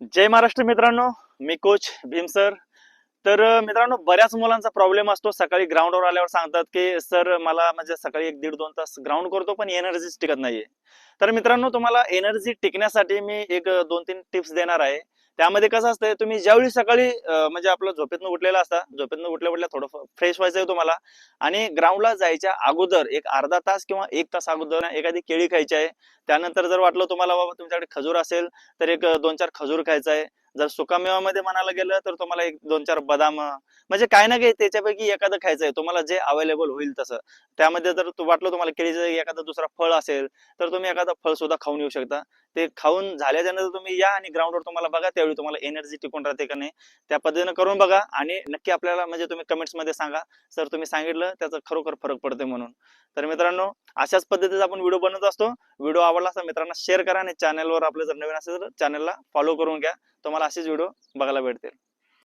जय महाराष्ट्र मित्रांनो मी coach Bhim sir. तर मित्रांनो बऱ्याच मुलांचा प्रॉब्लेम असतो. सकाळी ग्राउंडवर आल्यावर सांगतात की सर मला म्हणजे सकाळी एक दीड दोन तास ग्राउंड करतो पण एनर्जीच टिकत नाहीये. तर मित्रांनो तुम्हाला एनर्जी टिकण्यासाठी मी एक दोन तीन टिप्स देणार आहे. त्यामध्ये कसं असतंय तुम्ही ज्यावेळी सकाळी म्हणजे आपलं झोपेतनं उठलेला असता झोपेतनं उठल्या उठल्या थोडं फ्रेश व्हायचं तुम्हाला आणि ग्राउंडला जायच्या अगोदर एक अर्धा तास किंवा एक तास अगोदर एखादी केळी खायची आहे. त्यानंतर जर वाटलं तुम्हाला बाबा तुमच्याकडे खजूर असेल तर एक दोन चार खजूर खायचा आहे. जर सुकामेवामध्ये म्हणायला गेलं तर तुम्हाला एक दोन चार बदाम म्हणजे काय ना काही त्याच्यापैकी एखादं खायचं आहे. तुम्हाला जे अवेलेबल होईल तसं. त्यामध्ये जर वाटलं तुम्हाला केळीचं एखादं दुसरा फळ असेल तर तुम्ही एखादं फळ सुद्धा खाऊन येऊ शकता. ते खाऊन झाल्याच्यानंतर तुम्ही या आणि ग्राउंडवर तुम्हाला बघा त्यावेळी तुम्हाला एनर्जी टिकून राहते का नाही त्या पद्धतीनं करून बघा आणि नक्की आपल्याला म्हणजे तुम्ही कमेंट्समध्ये सांगा. सर तुम्ही सांगितलं त्याचा खरोखर फरक पडते म्हणून. तर मित्रांनो अशाच पद्धतीचा आपण व्हिडिओ बनवत असतो. व्हिडिओ आवडला असता मित्रांना शेअर करा आणि चॅनलवर आपलं जर नवीन असेल तर चॅनलला फॉलो करून घ्या. तुम्हाला असेच व्हिडिओ बघायला भेटतील.